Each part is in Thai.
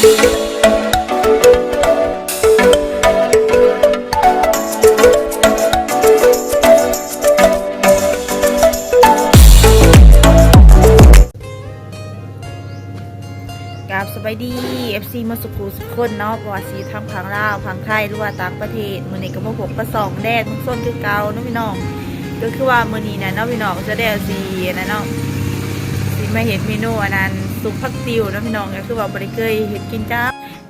กราบสบายดี FC มาสุขุสุขคนเนาะบว่าสีทางพังลาวพังไทยหรือว่าต่างประเทศมือนี้ก็มาพบกับสองแดดมึงส้นคือเกาเนาะพี่น้องก็คือว่ามือนี้นะเนาะพี่น้องจะได้เอาสีนะเนาะสี มาเห็นเมนูอันนั้นซุปผักติวเนาะพี่น้องก็คือว่าบริเคยเห็นกินจ้า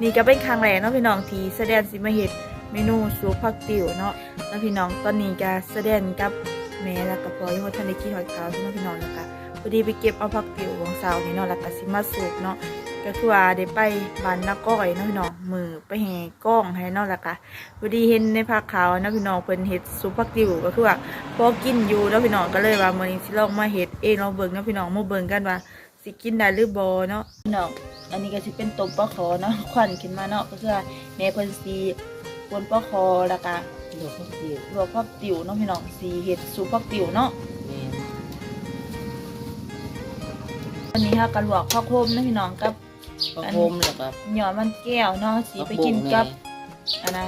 นี่ก็เป็นครั้งแรกเนาะพี่น้องที่แสดงสิมาเห็นเมนูซุปผักติวเนาะแล้วพี่น้องตอนนี้ก็แสดงกับแม่แล้วก็พ่อยังบ่ทันได้กินหอยขาวเนาะพี่น้องแล้วก็พอดีไปเก็บเอาผักติวของสาวนี่เนาะแล้วก็สิมาสุกเนาะ ก็คือว่าได้ไปบ้านนักก้อยเนาะพี่น้องมือไปแห่กล้องให้เนาะล่ะค่ะพอดีเห็นในภาคขาวเนาะพี่น้องเพิ่นเฮ็ดซุปผักติวก็คือว่าพอกินอยู่เนาะพี่น้องก็เลยว่ามื้อนี้สิลองมาเฮ็ดเองลองเบิ่งเนาะพี่น้องมาเบิ่งกันว่าสิกินได้หรือบ่เนาะพี่น้องอันนี้ก็สิเป็นต้มปลาขอเนาะควันขึ้นมาเนาะก็คือว่าแม่เพิ่นสิปนปลาขอแล้วก็เดี๋ยวเขาเกี่ยวลวกผักติวเนาะพี่น้องสิเฮ็ดซุปผักติวเนาะแม่นอันนี้ค่ะก็ลวกผักโขมเนาะพี่น้องกับ ก็โฮมแล้วก็หยอดมันแก้วเนาะสิไปกินกับอันนะ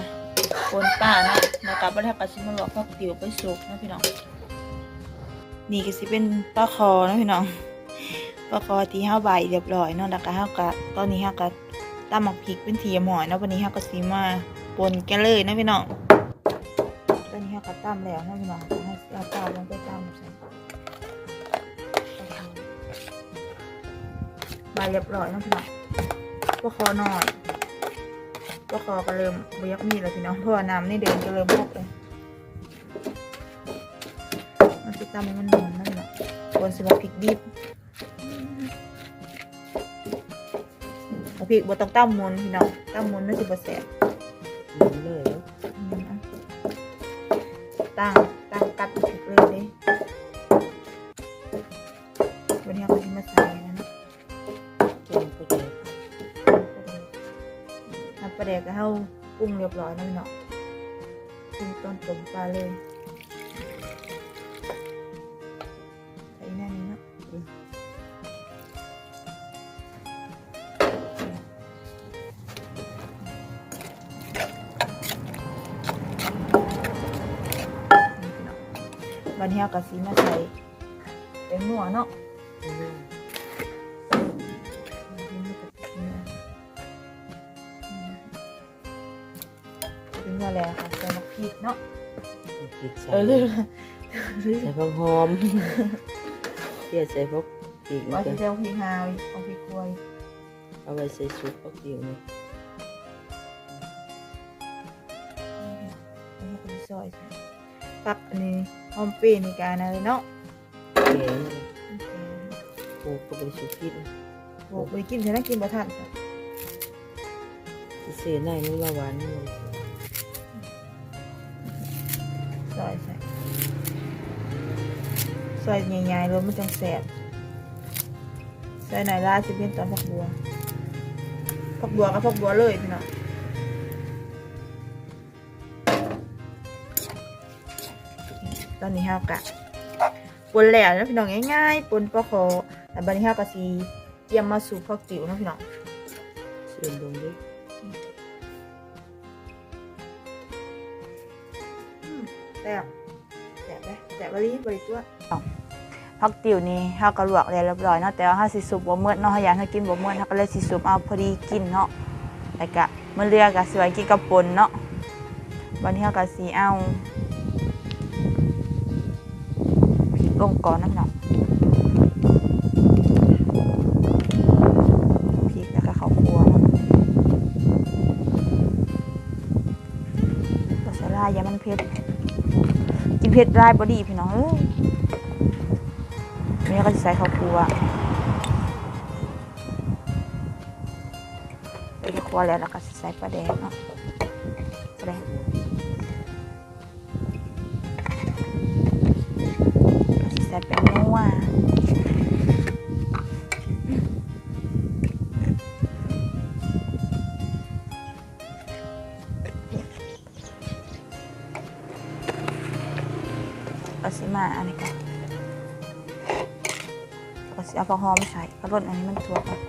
ปนป่านะนะครับบรรทัดกสิมาหลอกพักติวไปสุกนะพี่น้อง นี่ก็สิเป็นปลาคอนะพี่น้องปลาคอที่ห้าใบเรียบร้อยเนาะแล้วก็ห้ากะตอนนี้ห้ากะตำหมักพริกเป็นทีหมอยเนาะวันนี้ห้ากะสิมาปนกันเลยนะพี่น้องตอนนี้ห้ากะตำแล้วนะพี่น้องให้เอาเตาลงไปตำใส่ใบเรียบร้อยนะพี่น้อง ปลาคอหน่อยก็คอก็เริ่มบยักมีแล้วพี่น้องเพราะว่าน้ำนี่เดินก็เริ่มพกเลยมันจะตำให้มันนวลนั่นแหละควรสำหรับพริกดิบเอาพริกบดต้องตั้มมุนพี่น้องตั้มมุนน่าจะบดแสบหมุนเลยแล้วอืมอะตั้งตั้งกัดพริกเลยเด้วันนี้เอาไปมาใส่นะเนาะ ลาแดกก็เข้าปรุงเรียบร้อยแล้วพี่น้องปรุงต้นตุ่มปลาเลยใส่แน่นี้เนาะวันนี้เอากระสีมาใส่เป็นหัวเนาะ แล้วค่ะใส่มะพริกเนาะพริกใส่เออลืมใส่ผักหอมเที่ยใส่พวกพริกว่านี่จะก็ใส่พริกฮาวเอาพริกกล้วยเอาไว้ใส่ซุปพวกเดียวนี่อันนี้เป็นซอยใส่ผักอันนี้หอมเปรี้ยวในการอะไรเนาะแกงโอ้ก็ไปสุกินโอ้ไปกินใช่ไหมกินบะทันจ้ะที่เสียในมันละหวานนี่เลย ซอยใหญ่ๆรวมมันจังแสบใส่ไหนล่าจะเป็นตอนผักบัวผักบัวกับผักบัวเลยพี่น้องตอนนี้เฮากะปนแล้วนะพี่น้องง่ายๆปนปลาคอแต่บัดนี้เฮากะสีเตรียมมาสู่ผักติ๋วนะพี่น้องเสียนลงดิแซ่บแซ่บไหมแซ่บบริบริตัวผักติ๋วนี่เฮาก็ลวกแล้วเรียบร้อยเนาะแต่ว่าเฮาสิสุบบ่เมื่อเนาะเฮาอยากให้กินบ่เมื่อเฮาก็เลยสิสุบเอาพอดีกินเนาะแล้วก็มื้อเรือก็สิไว้กินกับปนเนาะวันนี้เฮาก็สิเอาพริกลงก่อนนะพี่น้องพริกแล้วก็ข้าวคั่วเนาะก็ใส่ลายอย่ามันเผ็ด กินเผ็ดได้บอดีพี่น้องเอ้ยนี่ก็จะใส่ข้าวคั่วใส่ข้าวคั่วแล้วเราก็ใส่ปลาแดงเนาะปลาแดงใส่แป้งนัว สิมาอันนี้ก่อนก็สิเอาปลาหอมใช่กรลดอันนี้มันทั่วก่อน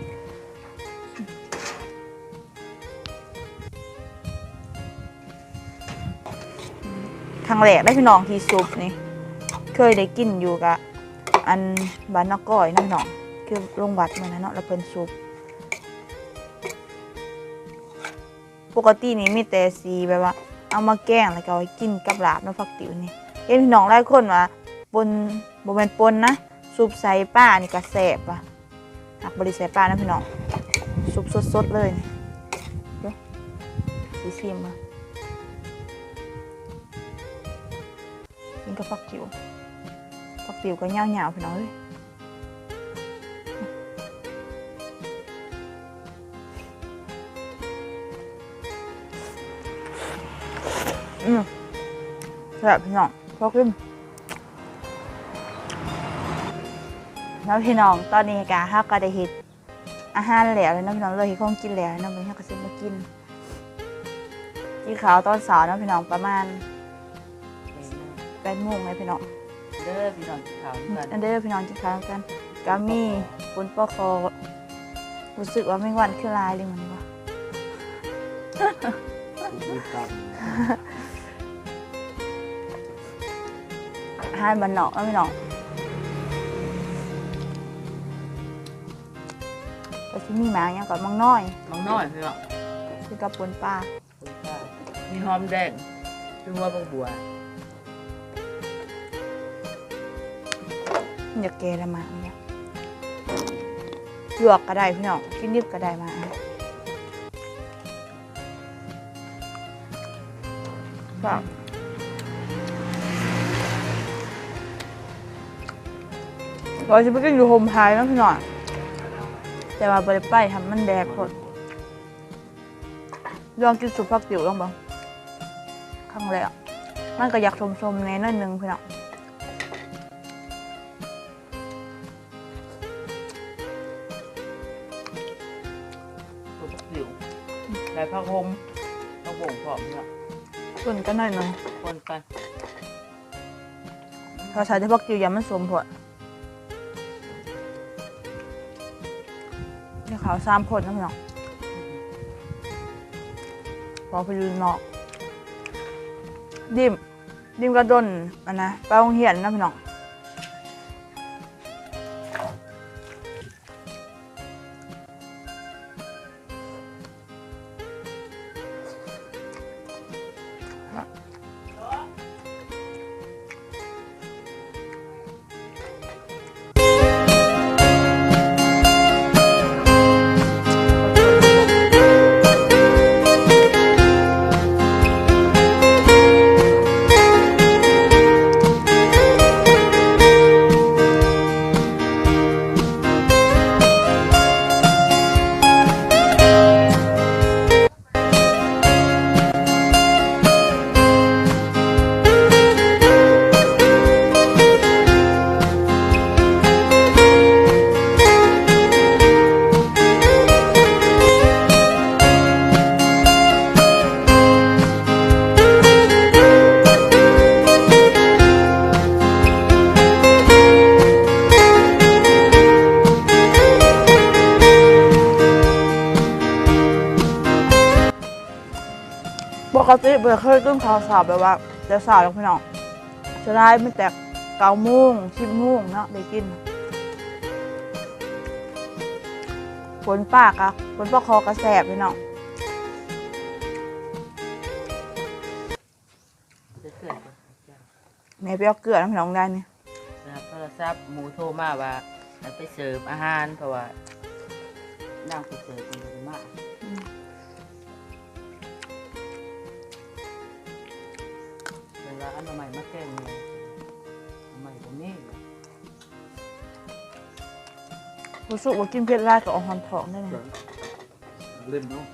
คงแหลกได้พี่น้องที่ซุปนี่ เคยได้กินอยู่กับอันบ้านนอกก้อยนั่นหนองคือโรงบัดมันนะเนาะแล้วเป็นซุปปกตินี่มีแต่ซีแบบว่า เอามาแกงแล้วก็กินกับลาบน้ำฟักติ๋วนี่ เห็นพี่น้องหลายคนว่าปนบ่แม่นปนนะซุปใส่ป้านี่ก็แซ่บว่ะหักบ่ได้ใส่ป้านะพี่น้องซุปสดๆเลยนี่เด้อสีมมากินกับผักติ๋วผักติ๋วก็ยาวๆพี่น้องเอ้ยอืมแบบพี่น้อง พอขึ้นแล้วพี่น้องตอนนี้กาห้าก็ได้เห็ดอาหารแล้วเลยเนาะพี่น้องเลยเห็ดของกินแล้วเนาะวันนี้เราก็ซื้อมากินกินข้าวตอนเสาร์เนาะพี่น้องประมาณแปดโมงเลยพี่น้องเด้อพี่น้องข่าวกันอันเด้อพี่น้องกินข้าวกันกามีปุนปอคอรู้สึกว่าไม่งวันคือลายเลยมันวะมีกรรมอา หารบันเนาะเนาะพี่น้องก็ที่มีหมาอย่างก่อนมังน้อยน้องน้อยพี่น้องคือกับปนปลาคุณป้ามีหอมแดงคือหัวบักบัว อยากเกละหมาเนี่ยลวกก็ได้พี่น้องกินดิบก็ได้มาแเราจะไปกินอยู่โฮมไทยนะพี่น้องแต่ว่าบริไปทำมันแดดพดลองกินสุปผักติ๋วลองบ้างครั้งแรกมันก็อยากชมๆในน้อยหนึงพี่น้องตัวบักสิวได้ผ้าห่มต้องบ่งพร้อมพี่น้องส่วนกันหน่อยหน่อยคนกันเราใช้ที่พวกจิวยามันสวมพว ดนี่ขาวสามคนนะพี่น้องพอไปดูนอกดิมดิมกระดนอันนะไปโรงเรียนนะพี่น้อง ปกติเบื่อเคยตื่นข่าวสาวแบบว่าจะสาวแล้วพี่น้องจะได้ไม่แต่เกาโมงสิบโมงเนาะได้กินฝนปากอะฝนปากคอกระแสบพี่น้องจะเกิดแม่ไปเอาเกลือน้ำพี่น้องได้นี่นะครับโทรศัพท์หมูโทรมาว่าให้ไปเสิร์ฟอาหารเพราะว่านั่งไปเสิร์ฟคนเดียว มาแก้งเนี่ยอันใหม่ตรงนี้รู้สึกว่ากินเผ็ดร้ายกับออกหอมทองได้ไหมเล่นเนาะ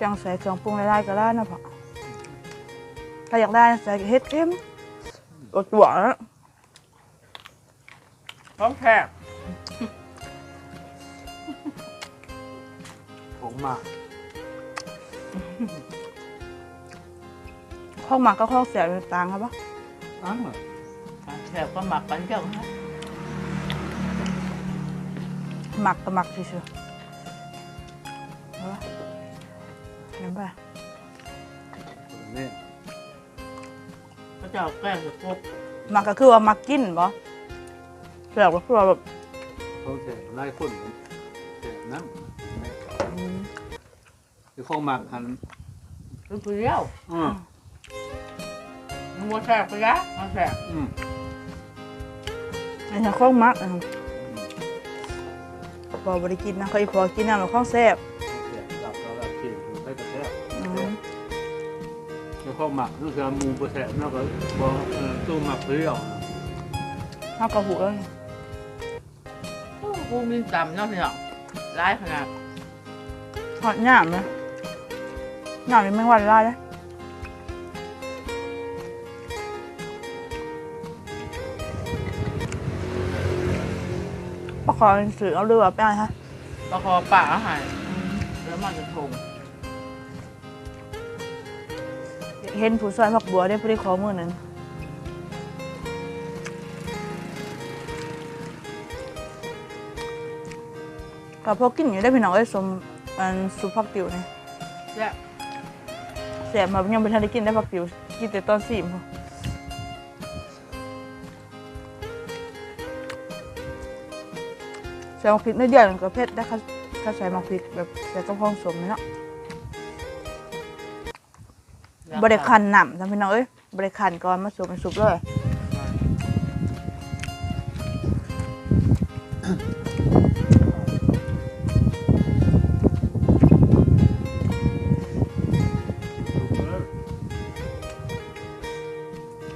จังใส่เครื่องปรุงร้ายๆก็ได้นะพ่อถ้าอยากได้ใส่เห็ดเค็มอดหวานแล้วพร้อมแขก ของมากข้าวหมักก็ข้าวเสียบต่างครับปะอ๋อแขกก็หมักกันเจ้าฮะหมักกับหมักเฉยเห็นปะแน่ก็จะเอาแกล้งจะกบมักก็คือว่ามักกินบ่เปลือกก็คือว่าแบบเขาแฉไล่คนแฉน้ำแม่ คือข้องหมักหันคือเปรี้ยวอืมมันบ่แสบไปยะมันแสบอืมอันนี้ข้องมักนะครับพอบริกินนะเขาอีพอกินน้ำแล้วข้องแซ่บแฉหลับแล้วหลับเขียนอยู่ใต้กระแทกอืมคือข้องหมักนี่คือหมูกระแทกนอกจากบ่เอ่อตู้หมักเปรี้ยวนะข้าวกระหูแล้วกูมีต่ำเนาะพี่น้องร้ายขนาดหอดหยามนะ หยามนี่แมงวันไล่เลยประกอบเป็นสื่อเอาเรือไปอะไรฮะประคอป่าอาหารแล้วมันจะทงเห็นผู้ซอยผักบัวได้พอดีขอมือหนึ่งกับพวกกินอยู่ได้พี่น้องไอ้ยสมอันสุผักติ๋วนี่และ แสบมายังไม่ทันได้กินได้ผักติ๋วกินแต่ตอนสี่พอใส่มะพริกนิดเดียวก็เผ็ดได้ค่ะถ้าใส่มะพริกแบบใส่กระเพาะสมนี่เนาะบริคันหนำจ้ะพี่น้องเอ้ยบริคันก่อนมาสูบเป็นซุปเลย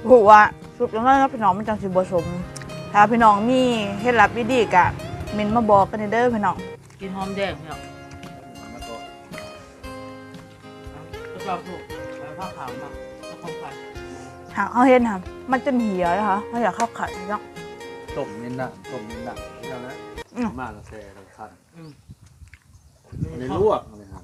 หูว่าสุดจังเลยนะพี่น้องมันจังสิบสมถ้าพี่น้องมีเคล็ดลับดีๆกะมินมาบอกกันเด้อพี่น้องกินหอมแดงพี่น้องแล้วก็ชอบลูกแล้วข้าวขาวมาแล้วของไข่หากเขาเห็นค่ะมันจะเหี่ยวนะคะเขาอยากเข้าไข่เนาะต้มน้นหนักต้มน้นหนักนี่แล้วมาแล้วแช่แล้วคันอืมอันลวกเลยครับ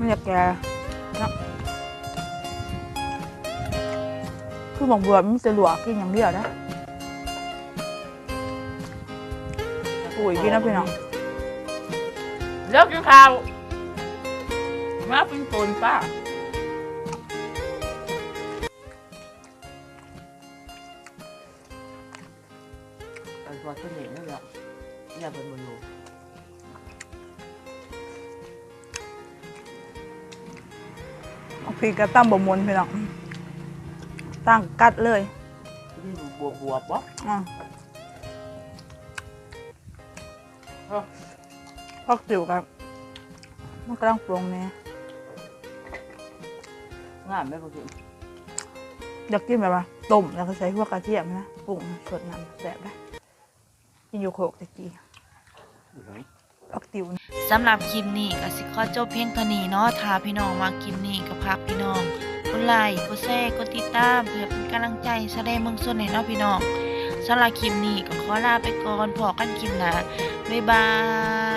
ไม่อยากแก่เนาะคือบอกบัวมันจะหลวกกินอย่างเนรู้เอาพริกกระตั้มบมวนพี่น้องตั้งกัดเลยที่ดูบวบบวบวะอะเอ้าพักจิ๋วครับมันกำลังปรุงเนี่ยงามไหมพวกพี่อยากกินแบบว่าต้มแล้วก็ใส่พวกกระเทียมนะปรุงสดน้ำแซ่บได้กินอยู่โขกตะกี้พักจิ๋ว สำหรับคลิปนี้ก็สิขอจบเพียงเท่านี้เนาะถ้าพี่น้องมาคลิปนี้ก็พักพี่น้องกดไลค์กดแชร์กดติดตามเพื่อเป็นกำลังใจแสดงเมืองส่วนให้เนาะพี่น้องสำหรับคลิปนี้ก็ขอลาไปก่อนพอกันคลิปหน้าบ๊ายบาย